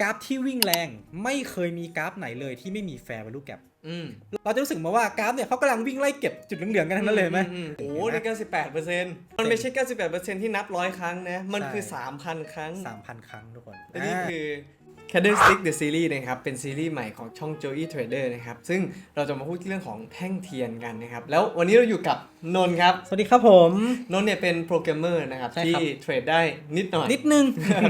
กราฟที่วิ่งแรงไม่เคยมีกราฟไหนเลยที่ไม่มี fair value gap อืมเราจะรู้สึกมาว่ากราฟเนี่ยเขากำลังวิ่งไล่เก็บจุดเหลืองๆกันทั้งนั้นเลยไหมอือืโอ้โหใน98เปอร์เซ็นต์มันไม่ใช่ 98เปอร์เซ็นต์ที่นับร้อยครั้งนะ มันคือใช่3,000 ครั้งสามพันครั้งทุกคนและนี่าคือ Candlestick the Series นะครับ เป็นซีรีส์ใหม่ของช่อง Joey Trader นะครับ ซึ่งเราจะมาพูดเรื่องของแท่งเทียนกันนะครับ แล้ววันนี้เราอยู่กับนนท์ครับ สวัสดีครับผม นนท์เนี่ยเป็นโปรแกรมเมอร์นะครับ ใช่ที่ครับ เทรดได้นิดหน่อย นิดนึง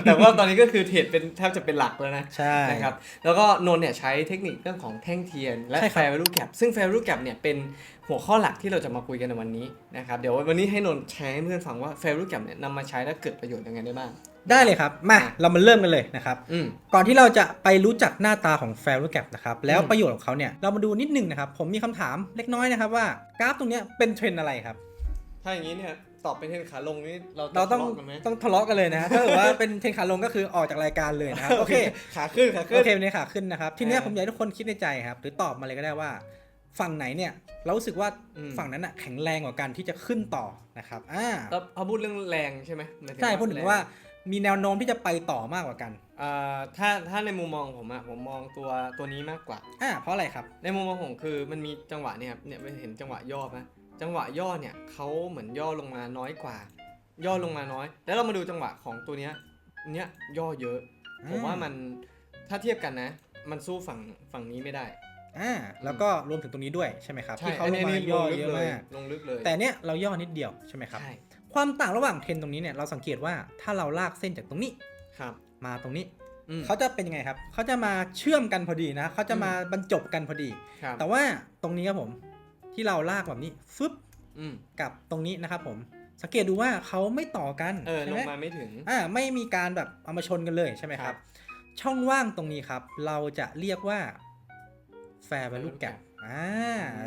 แต่ว่าตอนนี้ก็คือเทรดเป็นแทบจะเป็นหลักแล้วนะ ใช่ นะครับ แล้วก็นนท์เนี่ยใช้เทคนิคเรื่องของแท่งเทียน และ ใช่ครับ fair value gap ซึ่ง fair value gap เนี่ยเป็นหัวข้อหลักที่เราจะมาคุยกันในวันนี้นะครับ เดี๋ยววันนี้ให้นนท์แชร์ให้เพื่อนฟังว่า fair value gap เนี่ยนำมาใช้แล้วเกิดประโยชน์ยังไงได้บ้าง ได้เลยครับ มาเรามาเริ่มกันเลยนะครับอืมก่อนที่เราจะไปรู้จักหน้าตาของ fair value gap นะครับ แล้วอืมประโยชน์ของเขาเนี่ย เรามาดูนิดนึงนะครับ ผมมีคำถามเล็กน้อยนะครับว่ากราฟตรงเนี้ยเป็นเทรนด์อะไรครับ ถ้าอย่างนี้เนี่ยตอบเป็นเทรนขาลงนี่เราเราต้องทะลาะกันไหมต้องทะเลาะกันเลยนะถ้าเกิดว่าเป็นเทรนขาลงก็คือออกจากรายการเลยนะครับโอเคขาขึ้นขาขึ้นโอเคในขาขึ้นนะครับทีเนี้ยอ่าผมอยากให้ทุกคนคิดในใจครับ หรือตอบมาเลยก็ได้ว่า ฝั่งไหนเนี่ยเรารู้สึกว่าอืมฝั่งนั้นอะแข็งแรงกว่ากันที่จะขึ้นต่อนะครับอ่าแล้วพอพูดเรื่องแรงใช่ไหมหมายถึงใช่พูดถึงแรงว่า มีแนวโน้มที่จะไปต่อมากกว่ากันอ่าถ้าถ้าในมุมมองผมอะผมมองตัวตัวนี้มากกว่า อ่าเพราะอะไรครับ ในมุมมองผมคือมันมีจังหวะเนี่ยครับเนี่ยไม่เห็นจังหวะย่อไหมจังหวะย่อเนี่ยเขาเหมือนย่อลงมาน้อยกว่า ย่อลงมาน้อย แล้วเรามาดูจังหวะของตัวเนี้ยเนี้ยย่อเยอะ อืม ผมว่ามันถ้าเทียบกันนะ มันสู้ฝั่งฝั่งนี้ไม่ได้อ่าแล้วก็รวมถึงตรงนี้ด้วยใช่ไหมครับ ที่เขาอันลงนี้มานี่ย่อลงลึกเยอะเลยมาก ลงลึกเลยแต่เนี้ยเราย่อนิดเดียวใช่ไหมครับ ใช่ ความต่างระหว่างเทรนตรงนี้เนี่ยเราสังเกตว่าถ้าเราลากเส้นจากตรงนี้ครับ มาตรงนี้อืมเขาจะเป็นยังไงครับ เขาจะมาเชื่อมกันพอดีนะเขาจะมาบรรจบกันพอดี ครับแต่ว่าตรงนี้ครับผมที่เราลากแบบนี้ฟึบอืมกับตรงนี้นะครับผมสังเกตดูว่าเขาไม่ต่อกันเออใช่ลไหงมมาไม่ถึง อ่าไม่มีการแบบเอามาชนกันเลยใช่ไหมคครัรับ บ ช่องว่างตรงนี้ครับ เราจะเรียกว่า fair value value gap gap อ่า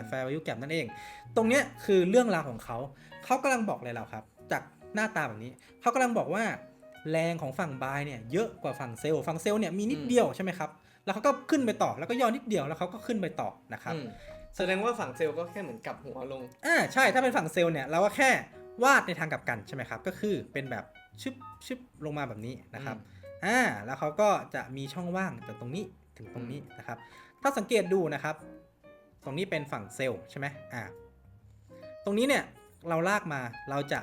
fair value gap นั่นเอง ตรงเนี้ยคือเรื่องราวของเขา เขากำลังบอกอะไรเราครับ จากหน้าตาแบบนี้ เขากำลังบอกว่าแรงของฝั่งบายเนี่ยเยอะกว่าฝั่งเซลล์ฝั่งเซลล์เนี่ยมีนิดอืมเดียวใช่ไหมครับ แล้วเขาก็ขึ้นไปต่อแล้วก็ย่อนิดเดียวแล้วเขาก็ขึ้นไปต่อนะครับอืมแสดงว่าฝั่งเซลล์ก็แค่เหมือนกลับหัวลง อ่าใช่ถ้าเป็นฝั่งเซลล์เนี่ยเราก็แค่วาดในทางกลับกันใช่ไหมครับ ก็คือเป็นแบบชึบชึบลงมาแบบนี้นะครับ อ่าแล้วเขาก็จะมีช่องว่างจากตรงนี้ถึงตรงนี้นะครับ ถ้าสังเกตดูนะครับ ตรงนี้เป็นฝั่งเซลล์ใช่ไหมอ่าตรงนี้เนี่ยเราลากมาเราจะ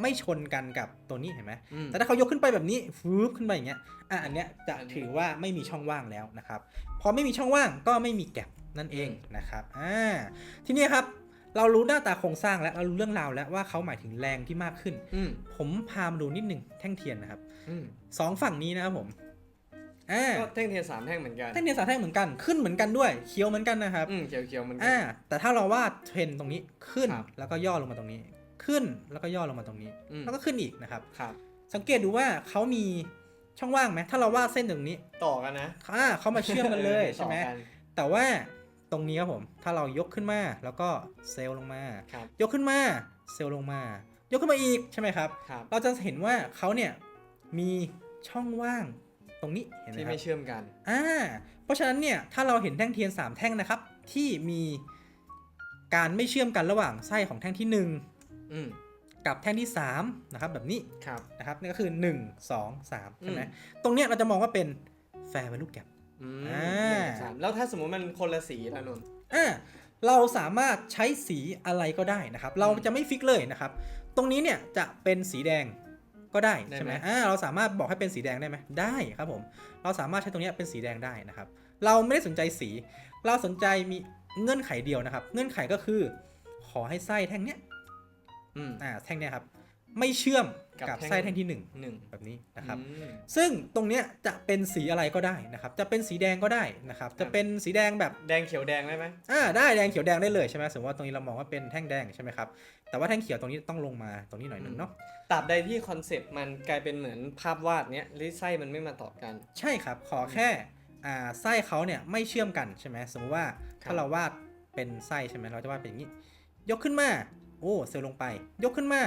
ไม่ชนกันกับตัวนี้เห็นไหมอืมแต่ถ้าเขายกขึ้นไปแบบนี้ฟืบขึ้นไปอย่างเงี้ยอะอันเนี้ยจะอันนี้ถือว่าไม่มีช่องว่างแล้วนะครับพอไม่มีช่องว่างก็ไม่มีแกลบนั่นเองนะครับอ่าทีนี้ครับเรารู้หน้าตาโครงสร้างแล้วเรารู้เรื่องราวแล้วว่าเขาหมายถึงแรงที่มากขึ้นอืมผมพามาดูนิดหนึ่งแท่งเทียนนะครับอืมสองฝั่งนี้นะครับผมอ่าก็แท่งเทียนสามแท่งเหมือนกันแท่งเทียนสามแท่งเหมือนกันขึ้นเหมือนกันด้วยเคี้ยวเหมือนกันนะครับอืมเขียวเขียวๆเหมือนกัอ่าแต่ถ้าเราวาดเทรนตรงนี้ขึ้นครับแล้วก็ย่อลงมาตรงนี้ ขึ้นแล้วก็ย่อลงมาตรงนี้อืมแล้วก็ขึ้นอีกนะครับครับ สังเกตดูว่าเขามีช่องว่างไหมถ้าเราวาดเส้นตรงนี้ต่อกันนะอ่าเขามาเชื่อมกันเลยออใช่ไหมต่อกันแต่ว่าตรงนี้ครับผม ถ้าเรายกขึ้นมาแล้วก็เซลล์ลงมาครับยกขึ้นมาเซลล์ลงมา ยกขึ้นมาอีกใช่ไหมครับครับ เราจะเห็นว่าเขาเนี่ยมีช่องว่างตรงนี้เห็นไหมที่ครัไม่บเชื่อมกันอ่าเพราะฉะนั้นเนี่ยถ้าเราเห็นแท่งเทียน 3 แท่งนะครับ ที่มีการไม่เชื่อมกันระหว่างไส้ของแท่งที่อืม1 กับแท่งที่3นะครับแบบนี้ครับนะครับนี่ก็คือ 1 2 3ใช่ไหมอืมตรงเนี้ยเราจะมองว่าเป็น fair value gap อืมอ่าหนึ่งสามแล้วถ้าสมมติมันคนละสีล่ะนนท์อ่าเราสามารถใช้สีอะไรก็ได้นะครับ เราจะไม่ฟิกเลยนะครับ ตรงนี้เนี่ยจะเป็นสีแดงก็ได้ใช่ไหมอ่าเราสามารถบอกให้เป็นสีแดงได้ไหมได้ครับผม เราสามารถใช้ตรงเนี้ยเป็นสีแดงได้นะครับ เราไม่ได้สนใจสี เราสนใจมีเงื่อนไขเดียวนะครับ เงื่อนไขก็คือ ขอให้ไส้แท่งเนี้ย อืมอ่าแท่งเนี้ยครับ ไม่เชื่อมกับกับแท่งไส้แท่งที่หนึ่งหนึ่งแบบนี้นะครับอืมซึ่งตรงเนี้ยจะเป็นสีอะไรก็ได้นะครับ จะเป็นสีแดงก็ได้นะครับ จะเป็นสีแดงแบบแดงเขียวแดงได้ไหมอ่าได้แดงเขียวแดงได้เลยใช่ไหมสมมติว่าตรงนี้เรามองว่าเป็นแท่งแดงใช่ไหมครับ แต่ว่าแท่งเขียวตรงนี้ต้องลงมาตรงนี้หน่อยหนึงเนาะตราบใดที่คอนเซปต์มันกลายเป็นเหมือนภาพวาดเนี้ยหรือไส้มันไม่มาต่อกัน ใช่ครับ ขอแค่อ่าไส้เขาเนี่ยไม่เชื่อมกันใช่ไหมสมมติว่าครับถ้าเราวาดเป็นไส้ใช่ไหมเราจะวาดเป็นอย่างนี้ ยกขึ้นมา โอ้เซลล์ลงไป ยกขึ้นมา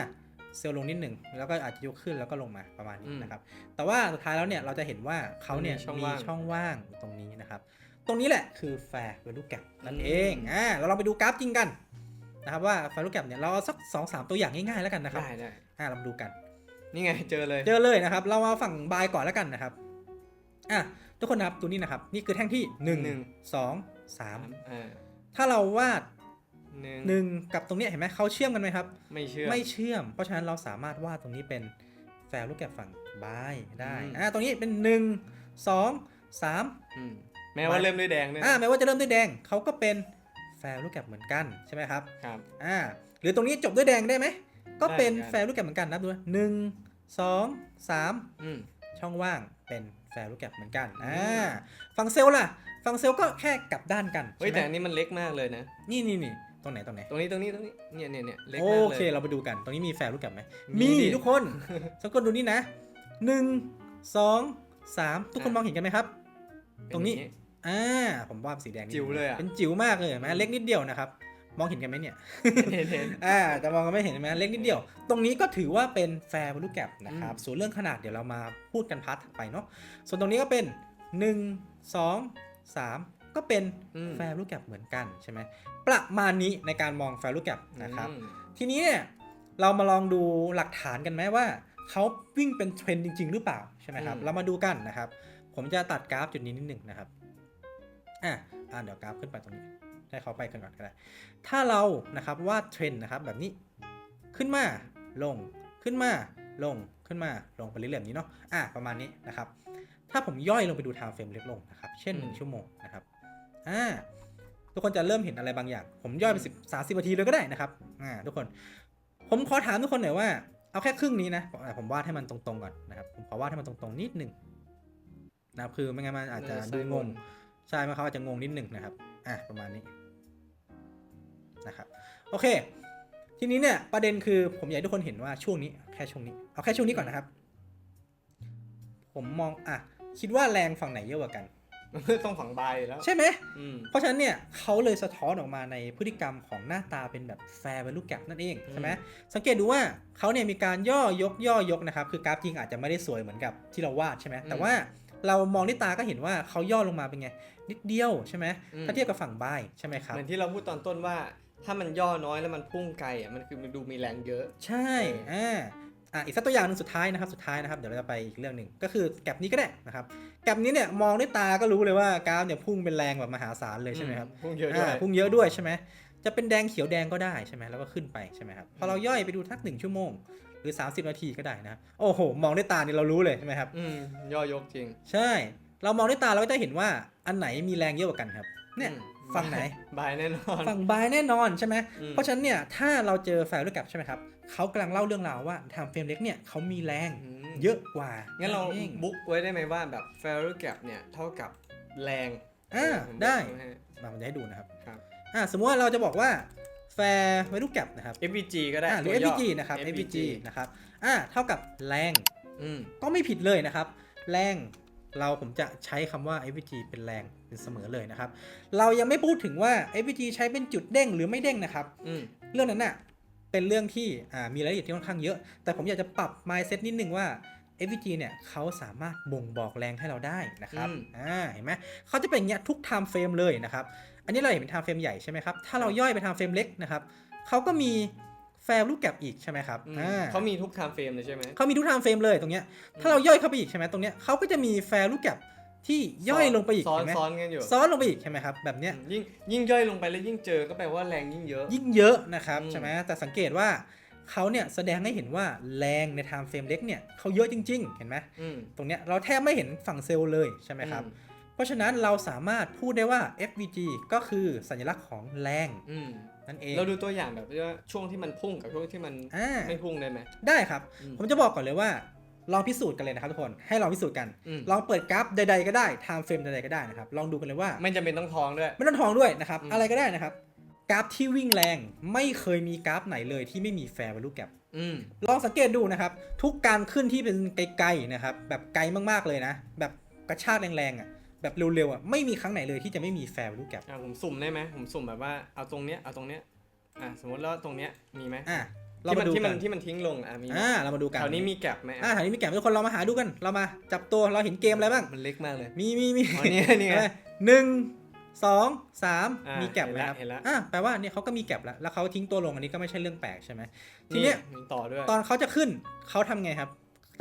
เซลล์ลงนิดหนึ่งแล้วก็อาจจะยกขึ้นแล้วก็ลงมาประมาณนี้นะครับ แต่ว่าสุดท้ายแล้วเนี่ยเราจะเห็นว่าเขาเนี่ยมีช่องว่างตรงนี้นะครับ ตรงนี้แหละคือ fair value gap นั่นเองอ่าเราลองไปดูกราฟจริงกันนะครับว่า fair value gap เนี่ยเราเอาสัก2อสตัวอย่างง่ายๆแล้วกันนะครับได้ได้อ่าเรามาดูกันนี่ไงเจอเลยเจอเลยนะครับ เราเอาฝั่งบายก่อนแล้วกันนะครับอะทุกคนนะครับดูนี่นะครับ นี่คือแท่งที่หนึ่งหนึ่งสองสามอ่าถ้าเราวาด หนึ่งหนึ่งกับตรงเนี้ยเห็นไหมเขาเชื่อมกันไหมครับ ไม่เชื่อไม่เชื่อม เพราะฉะนั้นเราสามารถวาดตรงนี้เป็นแฟร์ลูกแกะฝั่งบายได้อืมอ่าตรงนี้เป็นหนึ่งสองสามอืมแม้ว่าเริ่มด้วยแดงด้วยอ่านะแม้ว่าจะเริ่มด้วยแดงเขาก็เป็นแฟร์ลูกแกะเหมือนกันใช่ไหมครับครับอ่าหรือตรงนี้จบด้วยแดงได้ไหมก็เป็นได้เหมือนกันแฟร์ลูกแกะเหมือนกันนับดูนะหนึ่งสองสามอืมช่องว่างเป็นแฟร์ลูกแกะเหมือนกันอือ่ามฝั่งเซลล์ล่ะ ฝั่งเซลล์ก็แค่กลับด้านกัน เฮ้ยใช่แต่ไหมอันนี้มันเล็กมากเลยนะ นี่นี่นี่ตรงไหนตรงไหนตรงนี้ตรงนี้ตรงนี้เนี่ยเนี่ยเนี่ยเล็กโอมากเลยเคเราไปดูกัน ตรงนี้มีแฟร์ลูกแกะไหมมีมีดิทุกคนสักคนดูนี่นะหนึ่งสองสามทุกคนอะมองเห็นกันไหมครับ ตรงนี้เป็อย่าอ่าผมว่าสีแดงนิดจิ๋วเลยอะเป็นจิ๋วมากเลยเห็นไหมเล็กนิดเดียวนะครับมองเห็นกันไหมเนี่ยเห็นเห็นอ่าจะมองกันไม่เห็นไหมเล็กนิดเดียว ตรงนี้ก็ถือว่าเป็นแฟร์ value gap นะครับอืมส่วนเรื่องขนาดเดี๋ยวเรามาพูดกันพาร์ทถัดไปเนาะ ส่วนตรงนี้ก็เป็น 1 2 3 ก็เป็นอืมแฟร์ value gap เหมือนกันใช่ไหมประมาณนี้ในการมองแฟร์ value gap นะครับอืมทีนี้เนี่ยเรามาลองดูหลักฐานกันไหมว่าเขาวิ่งเป็นเทรนด์จริง ๆ หรือเปล่าใช่ไหมครับ เรามาดูกันนะครับ ผมจะตัดกราฟจุดนี้นิดหนึ่งนะครับอะอะเดี๋ยวกราฟขึ้นไปตรงนี้ให้เขาไปกันก่อนก็ได้ ถ้าเรานะครับวาดเทรนด์นะครับแบบนี้ขึ้นมาลงขึ้นมาลงขึ้นมาลงไปเรื่อยๆแบบนี้เนาะอะประมาณนี้นะครับ ถ้าผมย่อยลงไปดูไทม์เฟรมเล็กลงนะครับ เช่นอืม1ชั่วโมงนะครับ อ่าทุกคนจะเริ่มเห็นอะไรบางอย่าง ผมย่อยไปสิบสามสิบนาทีเลยก็ได้นะครับอ่าทุกคน ผมขอถามทุกคนหน่อยว่า เอาแค่ครึ่งนี้นะผมอะผมวาดให้มันตรงๆก่อนนะครับ ผมขอวาดให้มันตรงๆนิดหนึ่งนะครับคือไม่งั้นมันอาจจะดูงง ใช่ไหมเขาอาจจะงงนิดหนึ่งนะครับ อะประมาณนี้นะครับ โอเค ทีนี้เนี่ยประเด็นคือผมอยากให้ทุกคนเห็นว่าช่วงนี้แค่ช่วงนี้ เอาแค่ช่วงนี้ก่อนนะครับ ผมมองอะคิดว่าแรงฝั่งไหนเยอะกว่ากัน ต้องฝังใบแล้ว ใช่ไหม อืม เพราะฉะนั้นเนี่ยเขาเลยสะท้อนออกมาในพฤติกรรมของหน้าตาเป็นแบบแฟร์ value gap นั่นเองใช่ไหมอืมสังเกตดูว่าเขาเนี่ยมีการย่อยกย่อยกนะครับ คือกราฟจริงอาจจะไม่ได้สวยเหมือนกับที่เราวาดใช่ไหมแต่ว่าเรามองด้วยตาก็เห็นว่าเขาย่อลงมาเป็นไง นิดเดียวใช่ไหมอืมถ้าเทียบกับฝั่งบ่ายใช่ไหมครับเหมือนที่เราพูดตอนต้นว่า ถ้ามันย่อน้อยแล้วมันพุ่งไกลอะมันคือมันดูมีแรงเยอะ ใช่อ่า อะอีกสักตัวอย่างหนึ่งสุดท้ายนะครับสุดท้ายนะครับเดี๋ยวเราจะไปอีกเรื่องหนึ่งก็คือแกลบนี้ก็ได้นะครับแกลบนี้เนี่ยมองด้วยตาก็รู้เลยว่ากราฟเนี่ยพุ่งเป็นแรงแบบมหาศาลเลยใช่ไหมครับพุ่งเยอะด้วยอ่าพุ่งเยอะด้วยใช่ไหมจะเป็นแดงเขียวแดงก็ได้ใช่ไหมแล้วก็ขึ้นไปใช่ไหมครับพอเราย่อยไปดูทักหนึ่งชั่วโมงหรือ 30 นาทีก็ได้นะครับโอ้โห มองด้วยตานี่เรารู้เลยใช่ไหมครับ อืมย่อยกจริง ใช่ เรามองด้วยตาเราก็จะเห็นว่าอันไหนมีแรงเยอะกว่ากันครับ เนี่ยอืมฝั่งไหนบายแน่นอนฝั่งบายแน่นอนใช่ไหมอืมเพราะฉะนั้นเนี่ยถ้าเราเจอแฟร์ด้วยกับใช่ไหมครับ เขากำลังเล่าเรื่องราวว่าทำเฟรมเล็กเนี่ยเขามีแรงอืมเยอะกว่า งั้งั้นเราบุ๊กไว้ได้ไหมว่าแบบ f a r r gap เนี่ยเท่ากับแรงอ่าผมได้บุ๊กว้ให้มาผมจะให้ดูนะครับครับอ่าสมมติว่าเราจะบอกว่าแฟร์ไวลูกกับนะครับ FVG ก็ได้อ่าหรือตัวย่ FVG นะครับ FVG FVG นะครับอ่าเท่ากับแรงอืมก็ไม่ผิดเลยนะครับ แรงเราผมจะใช้คำว่า FVG เป็นแรงเป็นเสมอเลยนะครับ เรายังไม่พูดถึงว่า FVG ใช้เป็นจุดเด้งหรือไม่เด้งนะครับอืมเรื่องนั้นน่ะ เป็นเรื่องที่อ่ามีรายละเอียดที่ค่อนข้างเยอะ แต่ผมอยากจะปรับ mindset นิดนึงว่า FVG เนี่ยเขาสามารถบ่งบอกแรงให้เราได้นะครับอืมอ่าเห็นไหมเขาจะเป็นอย่างเงี้ยทุก time frame เลยนะครับ อันนี้เราเห็นเป็น time frame ใหญ่ใช่ไหมครับ ถ้าเราย่อยไป time frame เล็กนะครับเขาก็มี fair ลูกแก p อีกใช่ไหมครับอืมอ่าเขามีทุก time frame เลยใช่ไหมเขามีทุก time frame เลยตรงเนี้ย ถ้าเราย่อยเข้าไปอีกใช่ไหมตรงเนี้ยเขาก็จะมี fair ลูกแก p ที่ย่อยลงไปอีกซ้อนเห็นไหมซ้อนกันอยู่ซ้อนลงไปอีกใช่ไหมครับแบบเนี้ยอืมยิ่งยิ่งย่อยลงไปแล้วยิ่งเจอก็แปลว่าแรงยิ่งเยอะ ยิ่งเยอะนะครับอืมใช่ไหมแต่สังเกตว่าเขาเนี่ยแสดงให้เห็นว่าแรงใน time frame เล็กเนี่ยเขาเยอะจริง ๆ เห็นไหมอืมตรงเนี้ยเราแทบไม่เห็นฝั่งเซลล์เลยใช่ไหมครับเพราะฉะนั้นเราสามารถพูดได้ว่า FVG ก็คือสัญลักษณ์ของแรงอืมนั่นเองเราดูตัวอย่างแบบว่าช่วงที่มันพุ่งกับช่วงที่มันอ่าไม่พุ่งได้ไหมได้ครับอืมผมจะบอกก่อนเลยว่า ลองพิสูจน์กันเลยนะครับทุกคนให้ลองพิสูจน์กัน อืม ลองเปิดกราฟใดๆก็ได้ time frame ใดๆก็ได้นะครับลองดูกันเลยว่า ไม่จำเป็นต้องท้องด้วย ไม่ต้องทองด้วยนะครับ อืม อะไรก็ได้นะครับ กราฟที่วิ่งแรงไม่เคยมีกราฟไหนเลยที่ไม่มี fair value gap อืม ลองสังเกตดูนะครับ ทุกการขึ้นที่เป็นไกลๆนะครับ แบบไกลมากๆเลยนะ แบบกระชากแรงๆอะแบบเร็วๆอะไม่มีครั้งไหนเลยที่จะไม่มี fair value gap อ่าผมสุ่มได้ไหมผมสุ่มแบบว่าเอาตรงเนี้ยเอาตรงเนี้ยอ่าสมมติแล้วตรงเนี้ยมีไหมอะ เราที่มัมานดูกันที่มันที่มันทิ้งลงอะมีไหมอ่าเรามาดูกันแถวนี้มีแกลบไหมอ่าอะแถวนี้มีแกะทุกคนเรามาหาดูกัน เรามาจับตัวเราเห็นเกมอะไรบ้าง มันเล็กมากเลย มีมีมีอ๋อนี่นี่ไงอะไรหนึ่งสองสามอ่ามีมีแกะนะครับเห็นแล้วอ่าแปลว่าเนี่ยเขาก็มีแกะแล้วแล้วเขาทิ้งตัวลงอันนี้ก็ไม่ใช่เรื่องแปลกใช่ไหมทีเนี้ยมีต่อด้วยตอนเขาจะขึ้นเขาทำไงครับ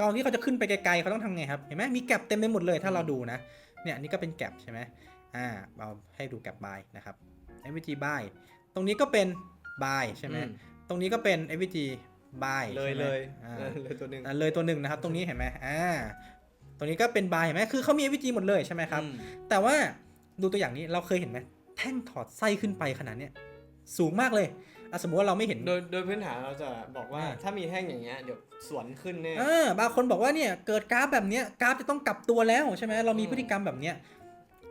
ตอนที่เขาจะขึ้นไปไกลๆเขาต้องทำไงครับเห็นไหมมีแก็บเต็มไปหมดเลยถ้าเราดูนะเนี่ยอันนี่ก็เป็นแก็บใช่ไหมอ่าเราให้ดูแก็บบายนะครับ FVG buy ตรงนี้ก็เป็น buy ใช่ไหม อืม ตรงนี้ก็เป็น FVG buy เลยใช่ไหมเลยอ่าเออเลยตัวหนึ่งอ่าเลยตัวหนึ่งนะครับ ตรงนี้เห็นไหมอ่าตรงนี้ก็เป็น buy เห็นไหมคือเขามี FVG หมดเลยใช่ไหมครับอืมแต่ว่าดูตัวอย่างนี้เราเคยเห็นไหมแท่งถอดไส้ขึ้นไปขนาดเนี้ยสูงมากเลยอะสมมติว่าเราไม่เห็น โดยโดยพื้นฐานเราจะบอกว่าอ่าถ้ามีแท่งอย่างเงี้ยเดี๋ยวสวนขึ้นแน่อ่าบางคนบอกว่าเนี่ยเกิดกราฟแบบเนี้ยกราฟจะต้องกลับตัวแล้วใช่ไหมเรามีอืมพฤติกรรมแบบเนี้ย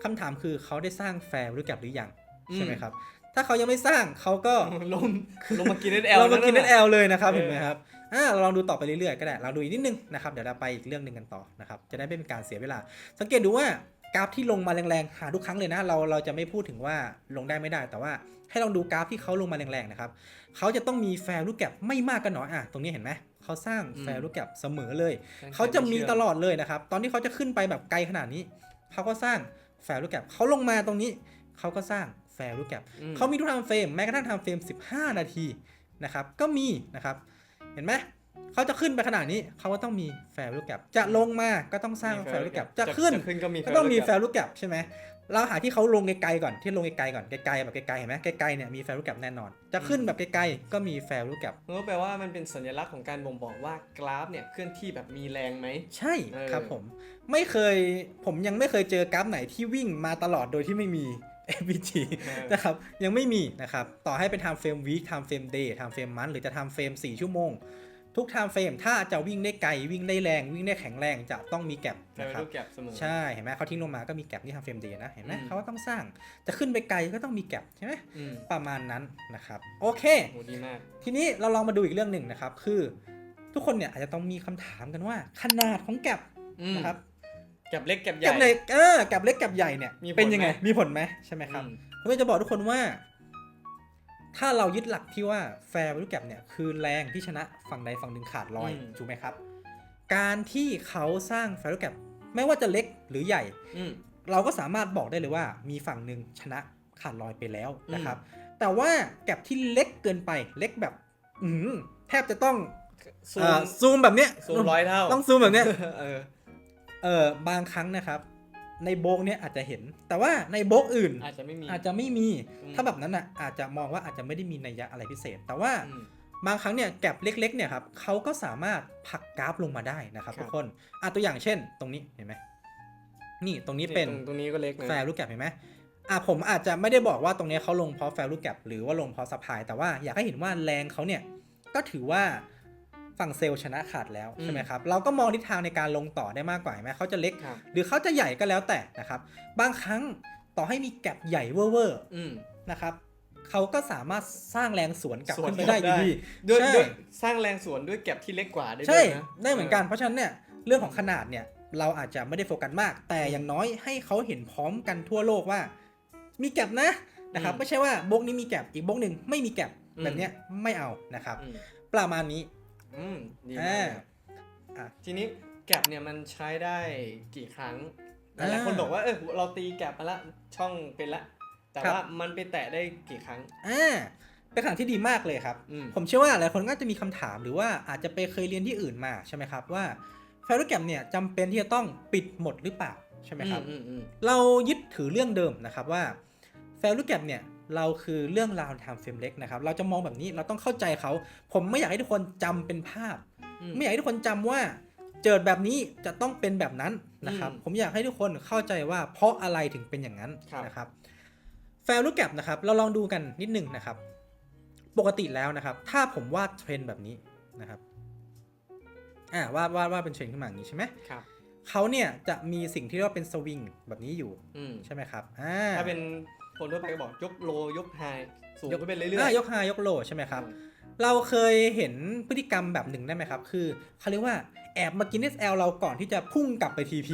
คำถามคือเขาได้สร้างแฟร์หรือกับหรือยังอืมใช่ไหมครับ ถ้าเขายังไม่สร้างเขาก็ลงลงมากินเอสเอลเรามากินนั่นเอน่ะลเลยนะครับเออเห็นไหมครับอ่าเราลองดูต่อไปเรื่อยๆ ก็ได้ เราดูอีกนิดนึงนะครับ เดี๋ยวเราไปอีกเรื่องหนึ่งกันต่อนะครับ จะได้ไม่เป็นการเสียเวลา สังเกตดูว่ากราฟที่ลงมาแรงๆ หาทุกครั้งเลยนะ เราเราจะไม่พูดถึงว่าลงได้ไม่ได้ แต่ว่าให้ลองดูกราฟที่เขาลงมาแรงๆ นะครับ เขาจะต้องมีแฟร์ลูกแก็บไม่มากก็น้อยอะ ตรงนี้เห็นไหม เขาสร้างแฟร์ลูกแก็บเสมอเลย เขาจะมีตลอดเลยนะครับ ตอนที่เขาจะขึ้นไปแบบไกลขนาดนี้ เขาก็สร้างแฟร์ลูกแก็บเขาลงมาตรงนี้ เขาก็สร้าง แฟร์ลูกแก็บอืมเขามีทุกไทม์เฟรมแม้กระทั่งไทม์เฟรม 15 นาทีนะครับก็มีนะครับเห็นไหมเขาจะขึ้นไปขนาดนี้เขาก็ต้องมีแฟร์ลูกแก็บจะลงมาก็ต้องสร้างแฟร์ลูกแก็บจะขึ้นขึ้นก็มีก็ต้องมีแฟร์ร์ลูกแก็บใช่ไหมเราหาที่เขาลงไกลๆก่อนที่ลงไกลๆก่อนไกลๆแบบไกลๆเห็นไหมไกลๆเนี่ยมีแฟร์ลูกแก็บแน่นอน จะขึ้นแบบไกลๆก็มีแฟร์ลูกแก็บก็แปลว่ามันเป็นสัญลักษณ์ของการบ่งบอกว่ากราฟเนี่ยเคลื่อนที่แบบมีแรงไหมใช่เออครับผม ไม่เคยผมยังไม่เคยเจอกราฟไหนที่วิ่งมาตลอดโดยที่ไม่มี FPG เออนะครับ ยังไม่มีนะครับ ต่อให้เป็น time frame week time frame day time frame month หรือจะ time frame 4 ชั่วโมง ทุก time frame ถ้าจะวิ่งได้ไกล วิ่งได้แรง วิ่งได้แข็งแรงจะต้องมีแก็บแฟร์นะครับลูกแก็บเสมอใช่ เห็นไหมเขาทิ้งลงมาก็มีแก็บที่ time frame day นะ เห็นไหมอืมเขาก็ต้องสร้าง จะขึ้นไปไกลก็ต้องมีแก็บใช่ไหมอืมประมาณนั้นนะครับ โอเคโหดีมากทีนี้เราลองมาดูอีกเรื่องหนึ่งนะครับ คือ ทุกคนเนี่ยอาจจะต้องมีคำถามกันว่าขนาดของแก็บอืมนะครับแก็บเล็กแก็บใหญ่แก็บเล็กเออแก็บเล็กแก็บใหญ่เนี่ยมีผลเป็นยังไงไหมมีผลไหมใช่ไหมครับอืมผมก็จะบอกทุกคนว่า ถ้าเรายึดหลักที่ว่าแฟร์ value gap เนี่ยคือแรงที่ชนะฝั่งใดฝั่งหนึ่งขาดลอยอืมถูกไหมครับ การที่เขาสร้าง fair value gap ไม่ว่าจะเล็กหรือใหญ่อืมเราก็สามารถบอกได้เลยว่า มีฝั่งหนึ่งชนะขาดลอยไปแล้วอืมนะครับ แต่ว่าแกลบที่เล็กเกินไปเล็กแบบ อืมแทบจะต้องซูเอ่มอซูมแบบเนี้ยซูมร้อยเท่าต้องซูมแบบเนี้ย เออเออบางครั้งนะครับ ในโบกเนี้ยอาจจะเห็น แต่ว่าในโบกอื่นอาจจะไม่มีอาจจะไม่มีอืมถ้าแบบนั้นอะอาจจะมองว่าอาจจะไม่ได้มีนัยยะอะไรพิเศษ แต่ว่าอืมบางครั้งเนี่ยแกลบเล็กๆเนี่ยครับเขาก็สามารถผลักกราฟลงมาได้นะครับครับทุกคนอะตัวอย่างเช่น ตรงนี้เห็นไหมนี่ตรงนี้เป็นตรงตรงนี้ก็เล็กนะแฟร์ลูกแกลบเห็นไหมอะผมอาจจะไม่ได้บอกว่าตรงเนี้ยเขาลงเพราะแฟร์ลูกแกลบหรือว่าลงเพราะซัพพลายแต่ว่าอยากให้เห็นว่าแรงเขาเนี่ยก็ถือว่า ฝั่งเซลล์ชนะขาดแล้วใช่ไหมครับเราก็มองทิศทางในการลงต่อได้มากกว่าเห็นไหมเขาจะเล็กครับหรือเขาจะใหญ่ก็แล้วแต่นะครับ บางครั้งต่อให้มีแกลบใหญ่เวอร์อืมๆนะครับเขาก็สามารถสร้างแรงสวนกลับสวนขึ้นไปได้กลับได้ดีด้วยใช่ด้วยสร้างแรงสวนด้วยแก็บที่เล็กกว่าได้ใช่ด้วยนะได้เหมือนกันเพราะฉะนั้นเนี่ยเรื่องของขนาดเนี่ยเราอาจจะไม่ได้โฟกัสมาก แต่อย่างน้อยให้เขาเห็นพร้อมกันทั่วโลกว่า มีแกลบนะนะครับไม่ใช่ว่าบล็อกนี้มีแกลบอีกบล็อกหนึ่งไม่มีแกลบแบบเนี้ยไม่เอานะครับอืมประมาณนี้ อืมดีอ่ามากครับอะ ทีนี้แก็บเนี่ยมันใช้ได้กี่ครั้งหอ่าลายคนบอกว่าเออเราตีแก็บมาละช่องเป็นละ แต่ครับว่ามันไปแตะได้กี่ครั้ง อ่าเป็นคำถามที่ดีมากเลยครับ อืม ผมเชื่อว่าหลายคนก็จะมีคำถามหรือว่าอาจจะไปเคยเรียนที่อื่นมาใช่ไหมครับว่าแฟร์แกรมเนี่ยจำเป็นที่จะต้องปิดหมดหรือเปล่าใช่ไหมครับ อืมอืมเรายึดถือเรื่องเดิมนะครับว่าแฟร์ลูกแกรเนี่ย เราคือเรื่องราวทางเฟรมเล็กนะครับ เราจะมองแบบนี้เราต้องเข้าใจเขา ผมไม่อยากให้ทุกคนจำเป็นภาพอืมไม่อยากให้ทุกคนจำว่าเจิดแบบนี้จะต้องเป็นแบบนั้นนะครับอืมผมอยากให้ทุกคนเข้าใจว่าเพราะอะไรถึงเป็นอย่างนั้นครับนะครับแฟร์ลูกแกรนะครับ เราลองดูกันนิดหนึ่งนะครับ ปกติแล้วนะครับ ถ้าผมวาดเทรนด์แบบนี้นะครับอ่าวาดวาดวาดเป็นเทรนด์ขึ้นมาอย่างนี้ใช่ไหมครับเขาเนี่ยจะมีสิ่งที่เรียกว่าเป็นสวิงแบบนี้อยู่อืมใช่ไหมครับอ่าถ้าเป็น คนทั่วไปก็บอกยกโลยกไฮสูงขึ้นไปเรื่อ่าอยยกไฮยกโลใช่ไหมๆครับ เราเคยเห็นพฤติกรรมแบบหนึ่งได้ไหมครับ คือเขาเรียกว่าแอบมากิน SL เราก่อนที่จะพุ่งกลับไป TP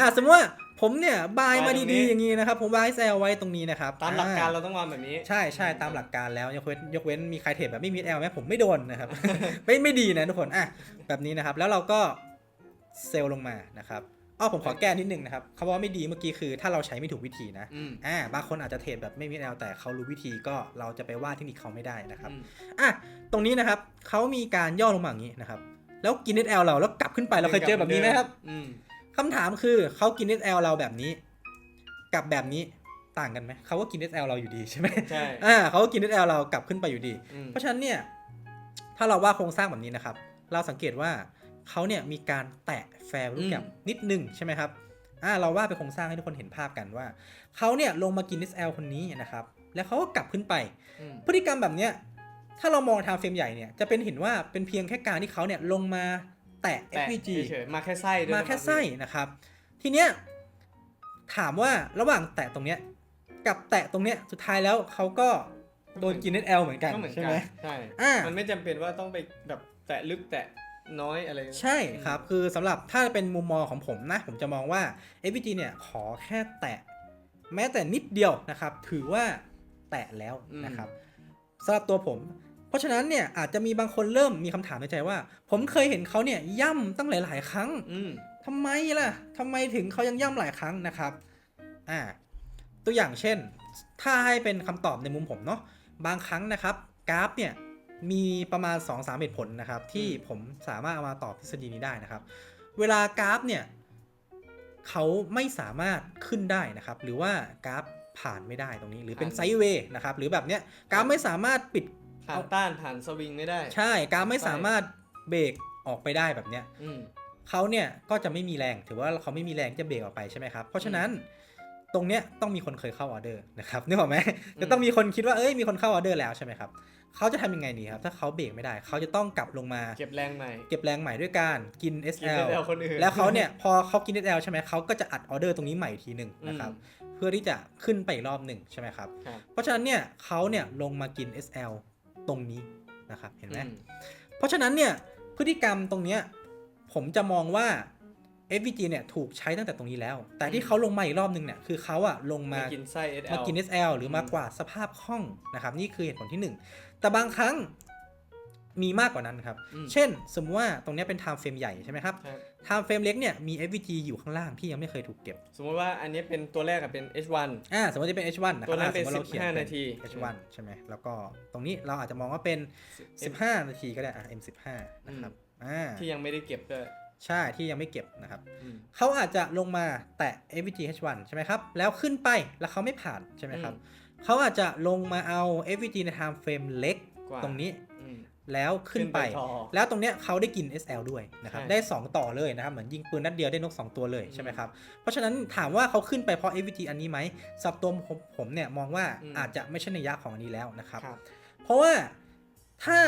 อ่าสมมติว่าผมเนี่ยบายมาดีๆ อย่างนี้นะครับ ผมบาย SL ไว้ตรงนี้นะครับ ตามหลักการอ่เราต้องวางแบบนี้ ใช่ใช่ตามหลักการแล้วยกเว้นยกเว้นมีใครเทรดแบบไม่มี L ไหมผมไม่โดนนะครับ ไม่ไม่ดีนะทุกคนอะแบบนี้นะครับ แล้วเราก็เซลล์ลงมานะครับ อ้อผมขอแก้นิดนึงนะครับคำว่าไม่ดีเมื่อกี้คือถ้าเราใช้ไม่ถูกวิธีนะอืมอ่าบางคนอาจจะเทรดแบบไม่มี L แต่เขารู้วิธีก็เราจะไปว่าเทคนิคเขาไม่ได้นะครับอืมอะตรงนี้นะครับเขามีการย่อลงมาอย่างนี้นะครับ แล้วกิน SL เราแล้วกลับขึ้นไปเราเคยเจอแบบนี้ไหมครับอืมคำถามคือเขากิน SL เราแบบนี้ กับแบบนี้ต่างกันไหมเขาก็กิน SL เราอยู่ดีใช่ไหมใช่อ่าเขาก็กิน SL เรากลับขึ้นไปอยู่ดีอืมเพราะฉะนั้นเนี่ยถ้าเราว่าโครงสร้างแบบนี้นะครับ เราสังเกตว่า เขาเนี่ยมีการแตะแฟร์รูปแบบนิดนึงใช่ไหมครับอ่าเราว่าเป็นโครงสร้างให้ทุกคนเห็นภาพกันว่าเขาเนี่ยลงมากิน SL คนนี้นะครับ แล้วเขาก็กลับขึ้นไปอืมพฤติกรรมแบบเนี้ยถ้าเรามองทางเฟรมใหญ่เนี่ยจะเป็นเห็นว่าเป็นเพียงแค่การที่เขาเนี่ยลงมาแตะแต่ FVG เฉยๆมาแค่ไส้ด้วยมาแค่นะรับไส้นะครับ ทีเนี้ยถามว่าระหว่างแตะตรงเนี้ยกับแตะตรงเนี้ยสุดท้ายแล้วเขาก็โดนกิน SL เหมือนกันก็เหมือนใช่กัไหมนใช่อ่ามันไม่จำเป็นว่าต้องไปแบบแตะลึกแตะ น้อยอะไรใช่ครับ คือสำหรับถ้าเป็นมุมมองของผมนะ ผมจะมองว่า FVG เนี่ยขอแค่แตะ แม้แต่นิดเดียวนะครับ ถือว่าแตะแล้วนะครับสำหรับตัวผม เพราะฉะนั้นเนี่ยอาจจะมีบางคนเริ่มมีคำถามในใจว่า ผมเคยเห็นเขาเนี่ยย่ำตั้งหลาย ๆ ครั้งอืมทำไมล่ะทำไมถึงเขายังย่ำหลายครั้งนะครับอ่าตัวอย่างเช่น ถ้าให้เป็นคำตอบในมุมผมเนาะบางครั้งนะครับกราฟเนี่ย มีประมาณ 2-3สามเหตุผลนะครับ ที่ผมสามารถเอามาตอบทฤษฎีนี้ได้นะครับ เวลากราฟเนี่ยเขาไม่สามารถขึ้นได้นะครับ หรือว่ากราฟผ่านไม่ได้ตรงนี้ หรือเป็นไซด์เวย์นะครับหรือแบบเนี้ยกราฟไม่สามารถปิดผ่านต้านผ่านสวิงไม่ได้ ใช่กราฟไม่สามารถเบรกออกไปได้แบบเนี้ยอืมเขาเนี่ยก็จะไม่มีแรงถือว่าเขาไม่มีแรงที่จะเบรกออกไปใช่ไหมครับเพราะฉะนั้นตรงเนี้ยต้องมีคนเคยเข้าออเดอร์นะครับนึกออกไหมอืมจะต้องมีคนคิดว่าเอ้ยมีคนเข้าออเดอร์แล้วใช่ไหมครับ เขาจะทำยังไงดีครับ ถ้าเขาเบรกไม่ได้ เขาจะต้องกลับลงมา เก็บแรงใหม่ เก็บแรงใหม่ด้วยการกิน กิน SL ได้คนอื่น แล้วเขาเนี่ย พอเขากิน SL ใช่ไหมเขาก็จะอัดออเดอร์ตรงนี้ใหม่อีกทีหนึ่งนะครับ เพื่อที่จะขึ้นไปอีกรอบหนึ่งใช่ไหมครับ ครับ เพราะฉะนั้นเนี่ยเขาเนี่ยลงมากิน SL ตรงนี้นะครับ เห็นไหม อืมเพราะฉะนั้นเนี่ยพฤติกรรมตรงเนี้ยผมจะมองว่า FVG เนี่ยถูกใช้ตั้งแต่ตรงนี้แล้ว แต่ที่เขาลงมาอีกรอบนึงเนี่ยคือเขาอะลงมามากินไส้ SL มากิน SL หรือมากวาดสภาพคล่องนะครับนี่คือเหตุผลที่ 1 แต่บางครั้งมีมากกว่านั้นครับ อืมเช่น สมมติว่าตรงเนี้ยเป็น time frame ใหญ่ใช่ไหมครับ ครับ time frame เล็กเนี่ยมี FVG อยู่ข้างล่างที่ยังไม่เคยถูกเก็บ สมมติว่าอันนี้เป็นตัวแรกอะเป็น H1 อ่าสมมติจะเป็น H1 นะคตัรัวนั้นเป็น อ่าสมมุติรขีย15 นาที H1 ใช่ไหมแล้วก็ตรงนี้เราอาจจะมองว่าเป็น 15 นาทีก็ได้อะ M15 นะครับอ่า ที่ยังไม่ได้เก็บด้วย ใช่ที่ยังไม่เก็บนะครับอืมเขาอาจจะลงมาแตะ FVG H1 ใช่ไหมครับ แล้วขึ้นไปแล้วเขาไม่ผ่านใช่ไหมครับ เขาอาจจะลงมาเอา FVG ใน time frame เล็กกว่าตรงนี้อืมแล้วขึ้นไปต่อแล้วตรงเนี้ยเขาได้กิน SL ด้วยนะครับใช่ได้ 2 ต่อเลยนะครับ เหมือนยิงปืนนัดเดียวได้นก 2 ตัวเลยอืมใช่ไหมครับ เพราะฉะนั้นถามว่าเขาขึ้นไปเพราะ FVG อันนี้ไหมสำหรับตัวผมผมเนี่ยมองว่าอืมอาจจะไม่ใช่ในยะของอันนี้แล้วนะครับครับเพราะว่าถ้า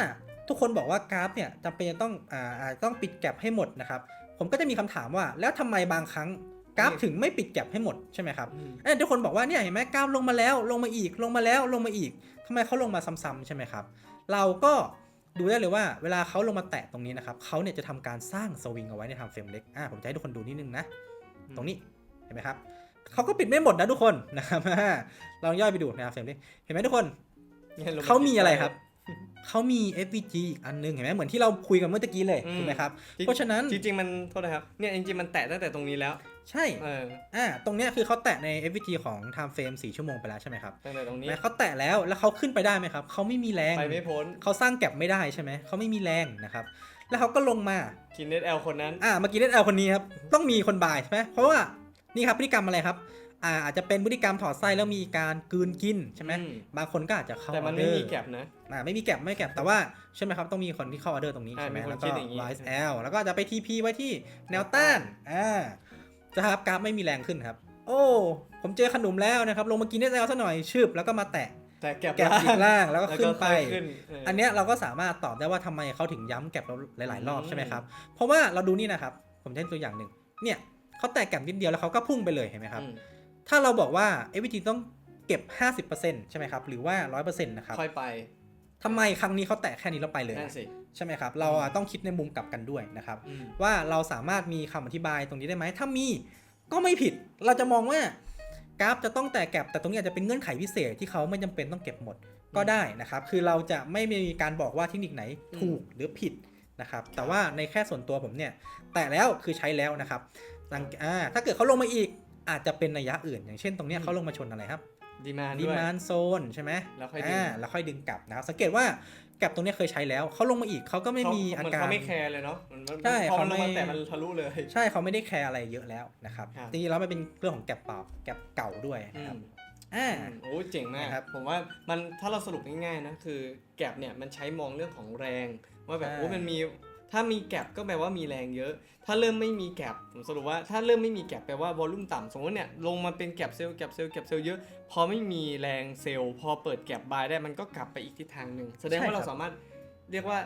ทุกคนบอกว่ากราฟเนี่ยจำเป็นจะต้องอ่าอาจจะต้องปิดแก็บให้หมดนะครับ ผมก็จะมีคำถามว่า แล้วทำไมบางครั้งกราฟอืมถึงไม่ปิดแก็บให้หมดใช่ไหมครับอืมเอ้ยทุกคนบอกว่าเนี่ยเห็นไหมกราฟลงมาแล้วลงมาอีกลงมาแล้วลงมาอีกทำไมเขาลงมาซ้ำๆใช่ไหมครับ เราก็ดูได้เลยว่าเวลาเขาลงมาแตะตรงนี้นะครับเขาเนี่ยจะทำการสร้างสวิงเอาไว้ในทางเฟรมเล็กอ่าผมจะให้ทุกคนดูนิดนึงนะ ตรงนี้เห็นไหมครับเขาก็ปิดไม่หมดนะทุกคนนะครับลองย่อยไปดูในทางเฟรมเล็กเห็นไหมทุกคนนี่ยลงเขามีอะไรครับ เขามี FVG อีกอันนึงเห็นไหมเหมือนที่เราคุยกันเมื่อตะกี้เลยอืมถูกไหมครับจงเพราะฉะนั้นจริงๆมันโทษนะครับเนี่ยจริงๆมันแตะตั้งแต่ตรงนี้แล้ว ใช่เอออ่าตรงเนี้ยคือเขาแตะใน FVG ของ time frame 4ชั่วโมงไปแล้วใช่ไหมครับตั้งแต่ตรงนี้แม้เขาแตะแล้วแล้วเขาขึ้นไปได้ไหมครับเขาไม่มีแรงไปไม่พ้นเขาสร้างแก็บไม่ได้ใช่ไหมเขาไม่มีแรงนะครับแล้วเขาก็ลงมากิน SL คนนั้นอ่าเมื่อกี้เล่นเอลคนนี้ครับต้องมีคนบายใช่ไหมเพราะว่านี่ครับพฤติกรรมอะไรครับ อ่าอาจจะเป็นพฤติกรรมถอดไส้แล้วมีการกลืนกินใช่ไหมอืม บางคนก็อาจจะเข้าแต่มันออไม่เดอมีร์แก็บนะ อ่าไม่มีแก็บไม่แก็บแต่ว่าใช่ไหมครับต้องมีคนที่เข้าออเดอร์ตรงนี้อ่าใช่ไหมมีคนแล้วคิก็ ดอย่างนี้ YSL แล้วก็จะไป TP ไว้ที่แนวต้านอ่าจะครับกราฟไม่มีแรงขึ้นครับ โอ้ ผมเจอขนมแล้วนะครับ ลงมากิน SL ซะหน่อยชืบแล้วก็มาแตะแต่แก็บแก็บอีกล่างแล้วก็แล้วขึ้นก็ไปค่อยขึ้นเอันเนี้ยเราก็สามารถตอบได้ว่าทำไมเขาถึงย้ำแก็บเราหลาย ๆ รอบอืมใช่ไหมครับ เพราะว่าเราดูนี่นะครับ ผมจะให้ตัวอย่างหนึ่งเนี่ยเขาแตกแก็บนิดเดียวแล้วเขาก็พุ่งไปเลยเห็นไหมครับ อืม ถ้าเราบอกว่า FVG ต้องเก็บ 50%ใช่ไหมครับ หรือว่า 100%นะครับค่อยไปทำไมครั้งนี้เขาแตะแค่นี้แล้วไปเลยนั่นสิใช่ไหมครับ เราอะต้องคิดในมุมกลับกันด้วยนะครับอืมว่าเราสามารถมีคำอธิบายตรงนี้ได้ไหม ถ้ามีก็ไม่ผิด เราจะมองว่ากราฟจะต้องแตกแก็บแต่ตรงนี้อาจจะเป็นเงื่อนไขพิเศษที่เขาไม่จำเป็นต้องเก็บหมดก็ได้นะครับ คือเราจะไม่มีการบอกว่าเทคนิคไหนถูกหรือผิดนะครับ แต่ว่าในแค่ส่วนตัวผมเนี่ย แตะแล้วคือใช้แล้วนะครับดังอ่าถ้าเกิดเขาลงมาอีก อาจจะเป็นนัยยะอื่น อย่างเช่นตรงเนี้ยเขาลงมาชนอะไรครับดีมานดีด้วย มานโซนใช่ไหมแล้วค่อยดึงอ่าแล้วค่อยดึงกลับนะครับสังเกตว่าแก็บตรงเนี้ยเคยใช้แล้วเขาลงมาอีกเขาก็ไม่มีอาเหนการ เขาไม่แคร์เลยเนาะมันมันใช่พอมันเขาลงไม่ มาแต่มันทะลุเลย ใช่เขาไม่ได้แคร์อะไรเยอะแล้วนะครับครับ จริงๆแล้วมันเป็นเรื่องของแก็บเปล่าแก็บเก่าด้วยนะครับอืมอ่า อืมโอ้ยเจ๋งมากนะครับผมว่ามันถ้าเราสรุปง่ายๆนะคือแกลบเนี่ยมันใช้มองเรื่องของแรง ว่าแบบใช่ โอ้มันมี ถ้ามีแกลบก็แปลว่ามีแรงเยอะ ถ้าเริ่มไม่มีแกลบผมสรุปว่าถ้าเริ่มไม่มีแกลบแปลว่าวอลลุ่มต่ำสมมติเนี่ยลงมาเป็นแกลบเซลล์แกลบเซลล์แกลบเซลล์เยอะ พอไม่มีแรงเซลล์พอเปิดแกลบบายได้มันก็กลับไปอีกทิศทางหนึ่งแสดงว่าเราสามารถเรียกว่า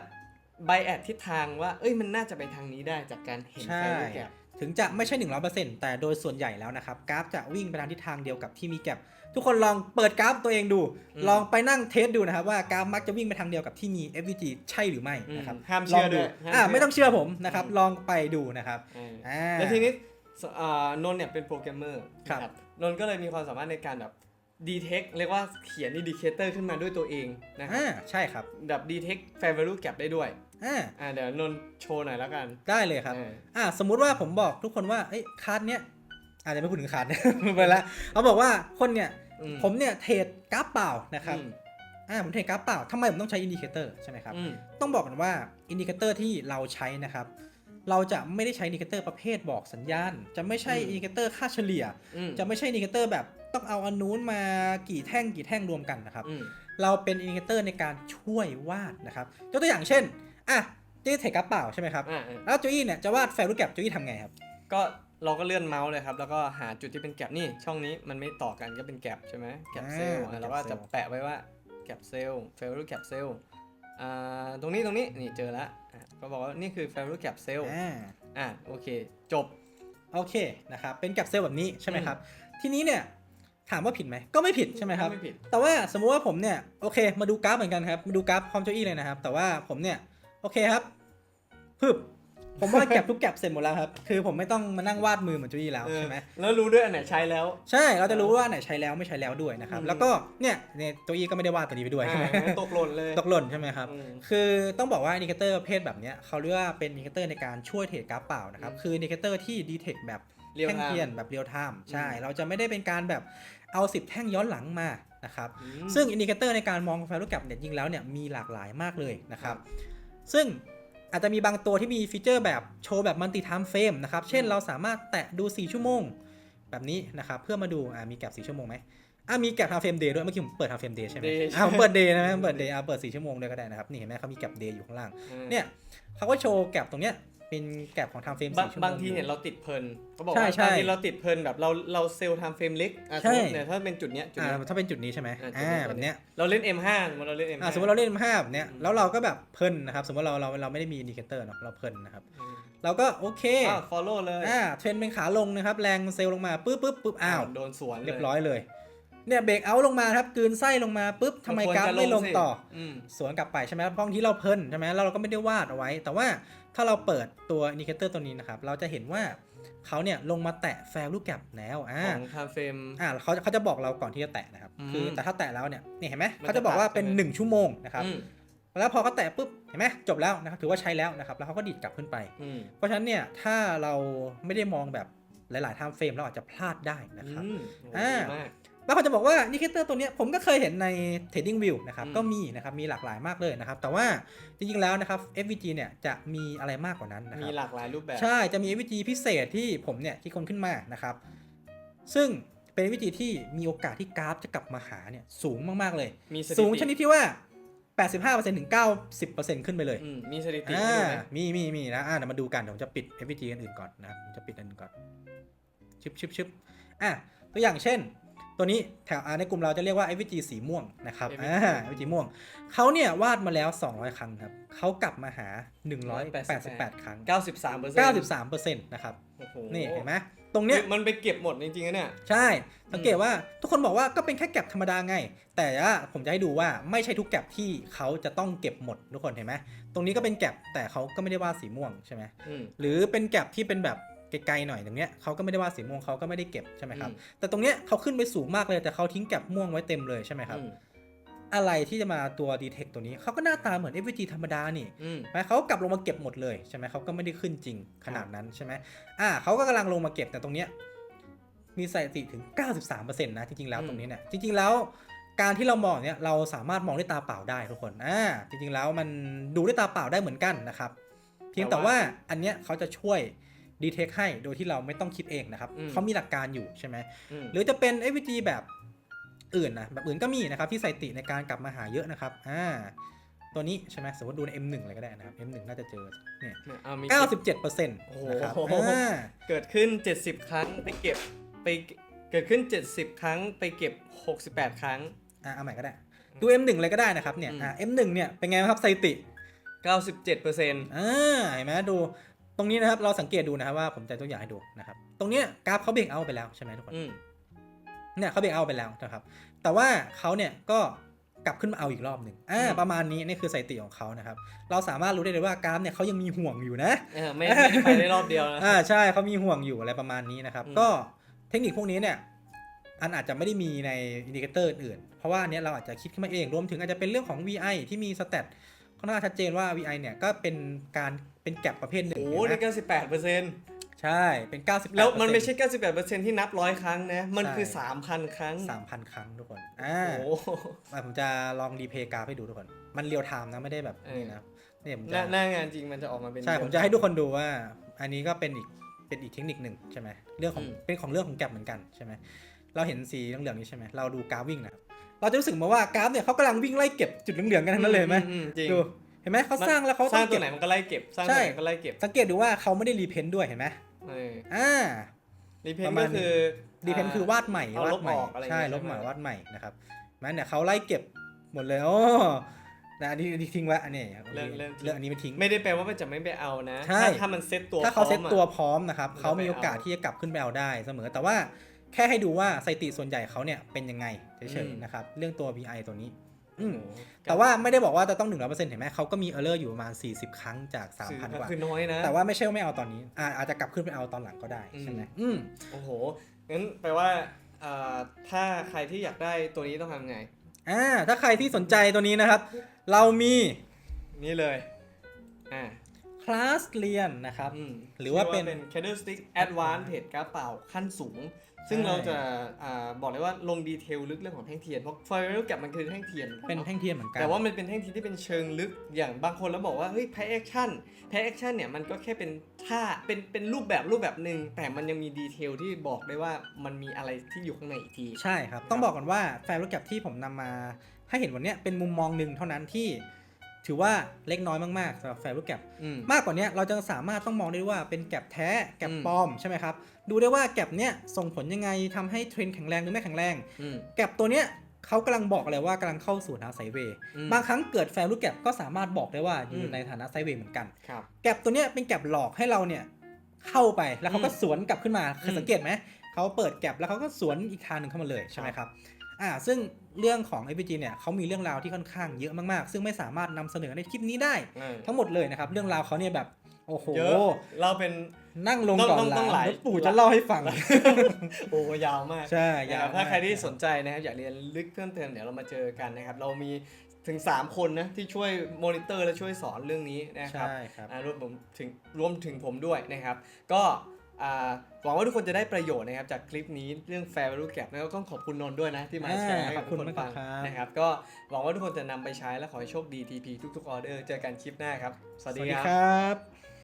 ไบแอดทิศทางว่าเอ้ยมันน่าจะไปทางนี้ได้จากการเห็นใช่ไฟลูกแกลบถึงจะไม่ใช่ 100%แต่โดยส่วนใหญ่แล้วนะครับกราฟจะวิ่งไปทางทิศทางเดียวกับที่มีแก็บ ทุกคนลองเปิดกราฟตัวเองดูอืมลองไปนั่งเทสดูนะครับว่ากราฟมักจะวิ่งไปทางเดียวกับที่มี FVG ใช่หรือไม่นะครับห้ามเชื่อลงด้วยห้ามอ่าเชื่อไม่ต้องเชื่อผมนะครับอืมลองไปดูนะครับเอออ่าแล้วทีนี้สอ่านนท์เนี่ยเป็นโปรแกรมเมอร์ครับนะนนท์ก็เลยมีความสามารถในการแบบดีเทคเรียกว่าเขียนอินดิเคเตอร์ขึ้นมาด้วยตัวเองนะครับอ่าใช่ครับแบบดีเทคแฟร์ value gap ได้ด้วยอ่าอ่าเดี๋ยวนนท์โชว์หน่อยแล้วกัน ได้เลยครับเอออ่าสมมุติว่าผมบอกทุกคนว่าเอ้ยคาร์ดเนี้ย อาจจะไม่พูดถึงคาร์ดไปละเขาบอกว่าคนเนี่ยอืผมเนี่ยเทรดกราฟเปล่านะครับอืมอ่าผมเทรดกราฟเปล่าทำไมผมต้องใช้อินดิเคเตอร์ใช่ไหมครับอืมต้องบอกกันว่าอินดิเคเตอร์ที่เราใช้นะครับ เราจะไม่ได้ใช้อินดิเคเตอร์ประเภทบอกสัญญาณ จะไม่ใช่อืมอินดิเคเตอร์ค่าเฉลี่ยอืมจะไม่ใช่อินดิเคเตอร์แบบต้องเอาอันนู้นมากี่แท่งกี่แท่งรวมกันนะครับอืมเราเป็นอินดิเคเตอร์ในการช่วยวาดนะครับยกตัวอย่างเช่นอะเจ๊เทรดกราฟเปล่าใช่ไหมครับอ่าอ่าแล้วโจอี้เนี่ยจะวาดแฟรูแกรโจอี้ทำไงครับ ก็ เราก็เลื่อนเมาส์เลยครับ แล้วก็หาจุดที่เป็นแกลบนี่ ช่องนี้มันไม่ต่อกันก็เป็นแกลบใช่ไหมแกลบเซลล์อ่าเราก็ gap จะ cell แปะไว้ว่าแกลบเซลล์ value gap cell อ่าตรงนี้ตรงนี้นี่เจอแล้วอะก็บอกว่านี่คือ value gap cell อ่าอะโอเค จบ โอเคนะครับเป็นแกรบเซลล์แบบนี้ใช่ไหมครับ ทีนี้เนี่ยถามว่าผิดไหมก็ไม่ผิดใช่ไหมครับ ไม่ผิด แต่ว่าสมมุติว่าผมเนี่ยโอเค มาดูกราฟเหมือนกันครับมาดูกราฟพร้อมโจอี้เลยนะครับ แต่ว่าผมเนี่ยโอเคครับพึบ ผมว่าแก็บทุกแก็บเสร็จหมดแล้วครับ คือผมไม่ต้องมานั่งวาดมือเหมือนโจอี้แล้วเออใช่ไหมแล้วรู้ด้วยอันไหนใช้แล้ว ใช่ เราจะรู้ว่าไหนใช้แล้วไม่ใช้แล้วด้วยนะครับอืมแล้วก็เนี่ยเนี่ยโจอี้ก็ไม่ได้วาดตัวนี้ไปด้วยใช่ไหมอ่าตกหล่นเลย ตกหล่นใช่ไหมครับอืมคือต้องบอกว่าอินดิเคเตอร์ประเภทแบบเนี้ยเขาเรียกว่าเป็นอินดิเคเตอร์ในการช่วยเทรดกราฟเปล่านะครับอืมคืออินดิเคเตอร์ที่ดีเทคแบบเรียวแท่งไทม์เทียนแบบเรียลไทม์ ใช่อืมเราจะไม่ได้เป็นการแบบเอา 10 แท่งย้อนหลังมานะครับอืมซึ่งอินดิเคเตอร์ในการมอง value gap เนี่ยจริงแล้วเนี่ยมีหลากหลายมากเลยนะครับ ซึ่ง อาจจะมีบางตัวที่มีฟีเจอร์แบบโชว์แบบมัลติไทม์เฟรมนะครับ เช่นอืมเราสามารถแตะดู 4 ชั่วโมง แบบนี้นะครับ เพื่อมาดูอ่ามีแกลบ4ชั่วโมงไหมอ่ามีแกลบ time frame day ด้วย เมื่อกี้ผมเปิด time frame day ใช่ไหม Day อ่าผมเปิด day นะเปิด day อ่าเปิด 4 ชั่วโมงเลยก็ได้นะครับ นี่เห็นไหมเขามีแกลบ day อยู่ข้างล่างอ่าเนี่ยเขาก็โชว์แกลบตรงเนี้ย เป็นแกลบของ time frame บาง4ชั่วโมง บางทีอยู่เนี่ยเราติดเพลินเขาบอกใช่ว่าใช่บางทีเราติดเพลินแบบเราเราเซลล์ไทม์เฟรมเล็กอะสใช่มมติเนี่ยถ้าเป็นจุดเนี้ยจุดอ่าเนี้ยถ้าเป็นจุดนี้ใช่ไหมอ่าจุดอ่านี้แบบเนี้ยเราเล่น M5 สมมติเราเล่น M5 อ่าสมมติเราเล่นภาพเนี้ยอืมแล้วเราก็แบบเพลินนะครับ สมมติเราเราเราไม่ได้มีอินดิเคเตอร์เนาะเราเพลินนะครับอืมเราก็โอเคอ้าว follow เลยอ่าเทรนเป็นขาลงนะครับ แรงเซลล์ลงมาปุ๊บปุ๊บปุ๊บอ้าว โดนสวนเลยเรียบร้อยเลย เนี่ยเบรกเอาท์ลงมาครับกลืนไส้ลงมาปุ๊บทำไมนควกราฟไม่ลงสิต่ออืมสวนกลับไปใช่ไหมครับเพราะบางทีเราเพลินใช่ไหมแล้วเราก็ไม่ได้วาดเอาไว้ แต่ว่า ถ้าเราเปิดตัวอินดิเคเตอร์ตัวนี้นะครับ เราจะเห็นว่าเขาเนี่ยลงมาแตะแฟร์ลูกแกบแล้วอ่าของ time frame อ่าเขาเขาจะบอกเราก่อนที่จะแตะนะครับอืมคือแต่ถ้าแตะแล้วเนี่ยนี่เห็นไหมมันจะเขาจะบอกว่าเป็นตัดใช่ไหม1ชั่วโมงนะครับอืมแล้วพอเขาแตะปุ๊บเห็นไหมจบแล้วนะครับถือว่าใช้แล้วนะครับ แล้วเขาก็ดีดกลับขึ้นไปอืมเพราะฉะนั้นเนี่ยถ้าเราไม่ได้มองแบบหลายๆ time frame เราอาจจะพลาดได้นะครับอืมโอ้อ่าดีมาก บางคนจะบอกว่าอินดิเคเตอร์ตัวเนี้ยผมก็เคยเห็นใน Trading View นะครับอืมก็มีนะครับ มีหลากหลายมากเลยนะครับ แต่ว่าจริงๆ แล้วนะครับ FVG เนี่ยจะมีอะไรมากกว่านั้นนะคมีรับหลากหลายรูปแบบ ใช่ จะมี FVG พิเศษที่ผมเนี่ยคิดคนขึ้นมานะครับ ซึ่งเป็นวิธีที่มีโอกาสที่กราฟจะกลับมาหาเนี่ยสูงมากๆเลยมีสถิติสูงชนิดที่ว่า 85%ถึง 90%ขึ้นไปเลยอืมมีสถิติอ่าให้ดูไหมมีมีมีนะอ่าเดี๋ยวมาดูกันเดี๋ยวผมจะปิด FVG อันอื่นก่อนนะครับผมจะปิดอันอื่นก่อนชึบชึบชึบอะตัวอย่างเช่น ตัวนี้แถวอ่าในกลุ่มเราจะเรียกว่า FVG สีม่วงนะครับ FVG อ่า FVG ม่วงเขาเนี่ยวาดมาแล้ว 200 ครั้งครับเขากลับมาหา 188 ครั้ง 93เปอร์เซ็นต์93%นะครับโอ้โหนี่เห็นไหมตรงเนี้ยมันไปเก็บหมดจริงๆนะเนี่ย ใช่ สังเกตว่าทุกคนบอกว่าก็เป็นแค่แก็บธรรมดาไง แต่ว่าผมจะให้ดูว่าไม่ใช่ทุกแก็บที่เขาจะต้องเก็บหมดทุกคนเห็นไหมตรงนี้ก็เป็นแก็บแต่เขาก็ไม่ได้วาดสีม่วงใช่ไหมอืมหรือเป็นแก็บที่เป็นแบบ ไกลๆหน่อยตรงเนี้ยเขาก็ไม่ได้วาดสีม่วงเขาก็ไม่ได้เก็บใช่ไหมครับอืมแต่ตรงเนี้ยเขาขึ้นไปสูงมากเลยแต่เขาทิ้งแก็บม่วงไว้เต็มเลยใช่ไหมครับอืมอะไรที่จะมาตัวดีเทคตัวนี้เขาก็หน้าตาเหมือน FVG ธรรมดานี่อืมไหมเขากลับลงมาเก็บหมดเลยใช่ไหมเขาก็ไม่ได้ขึ้นจริงขนาดนั้นใช่ไหมอ่าเขาก็กำลังลงมาเก็บแต่ตรงเนี้ยมีสถิติถึง 93%นะจริงๆแล้วอืมตรงนี้เนี่ยจริง ๆแล้วการที่เรามองเนี่ยเราสามารถมองด้วยตาเปล่าได้ทุกคน อ่า จริงๆแล้วมันดูด้วยตาเปล่าได้เหมือนกันนะครับ เพียงแต่ว่าอันเนี้ยเขาจะช่วย ดีเทคให้โดยที่เราไม่ต้องคิดเองนะครับอืมเขามีหลักการอยู่ใช่ไหมอืมหรือจะเป็น FVG แบบอื่นนะแบบอื่นก็มีนะครับที่ใส่ติในการกลับมาหาเยอะนะครับอ่าตัวนี้ใช่ไหมสมมติดูใน M1 เลยก็ได้นะครับ M1 น่าจะเจอเนี่ยเนี่ยเอามี97%นะครับโอ้โหอ่าเกิดขึ้น 70 ครั้งไปเก็บไปเกิดขึ้น 70 ครั้งไปเก็บ 68 ครั้งอ่าเอาใหม่ก็ได้ดู M1 เลยก็ได้นะครับเนี่ยอืมอ่า M1 เนี่ยเป็นไงบ้างครับสถิติ 97%อ่าเห็นไหมดูต รงนี้นะครับเราสังเกตดูนะครับว่าผมจะตัวอย่างให้ดูนะครับ ตรงเนี้ยกราฟเขาเบรกเอาท์ไปแล้วใช่ไหมทุกคนอืมเนี่ยเขาเบรกเอาท์ไปแล้วนะครับ แต่ว่าเขาเนี่ยก็กลับขึ้นมาเอาอีกรอบหนึ่งอ่าอืมประมาณนี้นี่คือสถิติของเขานะครับ เราสามารถรู้ได้เลยว่ากราฟเนี่ยเขายังมีห่วงอยู่นะเออไม่ไม่ได้ไปได้รอบเดียวนะ อ่าใช่เขามีห่วงอยู่อะไรประมาณนี้นะครับ อืม ก็เทคนิคพวกนี้เนี่ยอันอาจจะไม่ได้มีในอินดิเคเตอร์อื่นๆเพราะว่าอันเนี้ยเราอาจจะคิดขึ้นมาเองรวมถึงอาจจะเป็นเรื่องของ VI ที่มีสเตตค่อนข้างชัดเจนว่า VI เนี่ยก็เป็นการ เป็นแก็บประเภทหนึ่งโอ้โหเห็นได้ไหม98%ใช่เป็น98แล้วมันไม่ใช่ 98%ที่นับร้อยครั้งนะ มันคือใช่3,000 ครั้ง 3,000 ครั้งทุกคนอ่าโอ้โหอะผมจะลองรีเพย์กราฟให้ดูทุกคน มันเรียลไทม์นะ ไม่ได้แบบเออนี่นะเนี่ยผมหจะน้าหน้างานจริงมันจะออกมาเป็น ใช่ ผมจะให้ทุกคนดูว่า อันนี้ก็เป็นอีกเป็นอีกเทคนิคหนึ่งใช่ไหมเรื่องของอืมเป็นของเรื่องของแก็บเหมือนกันใช่ไหมเราเห็นสีเหลืองๆนี้ใช่ไหมเราดูกราฟวิ่งนะครับเราจะรู้สึกมาว่ากราฟเนี่ยเขากำลังวิ่งไล่เก็บจุดเหลืองๆกันทั้งนั้นเลยเห็นไหมอือืจริงดู เห็นไหมเขาสร้างแล้วเขาสต้ร้าองงตัวเก็บไหนมันก็ไล่เก็บสร้างใช่ตัวไหนก็ไล่เก็บสังเกตดูว่าเขาไม่ได้รีเพนต์ด้วยเห็นไหมเอออ่ารีเพปนระมาณก็คือรีเพนต์คือวาดใหม่เอาวาลดบใหม่ออกอะไรอย่างใช่เงี้ยลบใหม่ใช่ไหมวาดใหม่นะครับแม้เนี่ยเขาไล่เก็บหมดเลยโอ้แต่อันนี้อันนี้ทิ้งไว้อันนี้ครับเรื่องเรื่องเรื่องอันนี้ไม่ทิ้งไม่ได้แปลว่ามันจะไม่ไปเอานะใช่ถ้าถ้ามันเซ็ตตัวถ้าเขาเซ็ตพร้อมอะตัวพร้อมนะครับมันจะเขามีโอกาสไปเอาที่จะกลับขึ้นไปเอาได้เสมอ แต่ว่าแค่ให้ดูว่าสถิติส่วนใหญ่เขาเนี่ยเป็นยังไงเฉอืยมๆนะครับเรื่องตัว VI ตัวนี้ อืมโอ้โหแต่ว่าไม่ได้บอกว่าจะต้อง100%เห็นไหมเขาก็มีเออร์เลอร์อยู่ประมาณ40ครั้งจากสื่อ3,000กว่า คือน้อยนะ แต่ว่าไม่ใช่ว่าไม่เอาตอนนี้อ่าอาจจะกลับขึ้นไปเอาตอนหลังก็ได้ใช่ไหมอืมโอ้โหงั้นแปลว่าเอ่อถ้าใครที่อยากได้ตัวนี้ต้องทำไงอ่าถ้าใครที่สนใจตัวนี้นะครับ เรามีนี่เลยอ่าคลาสเรียนนะครับอืมหรือว่าเป็นชื่ Candlestick Advanced เพจกราฟเปล่าขั้นสูง ซึ่งใช่เราจะอ่าบอกเลยว่าลงดีเทลลึกเรื่องของแท่งเทียนเพราะ Firewall Gap มันคือแท่งเทียน เป็นแท่งเทียนเหมือนกัน แต่ว่ามันเป็นแท่งเทียนที่เป็นเชิงลึกอย่างบางคนแล้วบอกว่าเฮ้ยแพ้แอคชั่นแพ้แอคชั่นเนี่ยมันก็แค่เป็นท่าเป็นเป็นรูปแบบรูปแบบหนึ่งแต่มันยังมีดีเทลที่บอกได้ว่ามันมีอะไรที่อยู่ข้างในอีกทีใช่ครับต้องบอกก่อนว่าแฟร์รูแกรที่ผมนำมาให้เห็นวันเนี้ยเป็นมุมมองหนึ่งเท่านั้นที่ ถือว่าเล็กน้อยมากๆสำหรับแฟร์รูแกรอืมมากกว่าเนี้ยเราจะสามารถต้องมองได้ว่าเป็นแกลบแท้แกลบอืมปลอมใช่ไหมครับ ดูได้ว่าแกลบเนี้ยส่งผลยังไงทำให้เทรนด์แข็งแรงหรือไม่แข็งแรงอืมแกลบตัวเนี้ยเขากำลังบอกเลยว่ากำลังเข้าสู่ฐานะไซด์เวย์อืมบางครั้งเกิดแฟร์รูแกรก็สามารถบอกได้ว่าอยู่อืมในฐานะไซด์เวย์เหมือนกันครับแกลบตัวเนี้ยเป็นแกลบหลอกให้เราเนี่ยเข้าไปแล้วเขาก็อืมสวนกลับขึ้นมาเคยอืมสังเกตไหมเขาเปิดแกลบแล้วเขาก็สวนอีกทางหนึ่งเข้ามาเลยใช่ไหมครับ อ่าซึ่งเรื่องของ APG เนี่ยเขามีเรื่องราวที่ค่อนข้างเยอะมากๆ ซึ่งไม่สามารถนำเสนอในคลิปนี้ได้เออทั้งหมดเลยนะครับ เรื่องราวเขาเนี่ยแบบโอ้โหเยอะเราเป็นนั่งลงต้องก่อนต้องต้องลาหลายเดี๋ยวปู่จะเล่าให้ฟัง โอ้ยาวมากใช่นะยาควรับถ้าใครที่มกสนใจนะครับอยากเรียนลึกเพิ่มเติมเดี๋ยวเรามาเจอกันนะครับ เรามีถึง 3 คนนะที่ช่วยมอนิเตอร์และช่วยสอนเรื่องนี้นะครับใช่ครับอ่ารวมผมถึงรวมถึงผมด้วยนะครับ ก็อ่า หวังว่าทุกคนจะได้ประโยชน์นะครับจากคลิปนี้เรื่อง Fair Value Gap แล้วก็ต้องขอบคุณนนท์ด้วยนะที่มาอ่าแชร์ให้ขกัอบบคุทุกณคนฟังมากครับนะครับก็หวังว่าทุกคนจะนำไปใช้และขอให้โชคดี TP ทุกๆออเดอร์เจอกันคลิปหน้าครับ สวัสสดีวัสดีครับครับ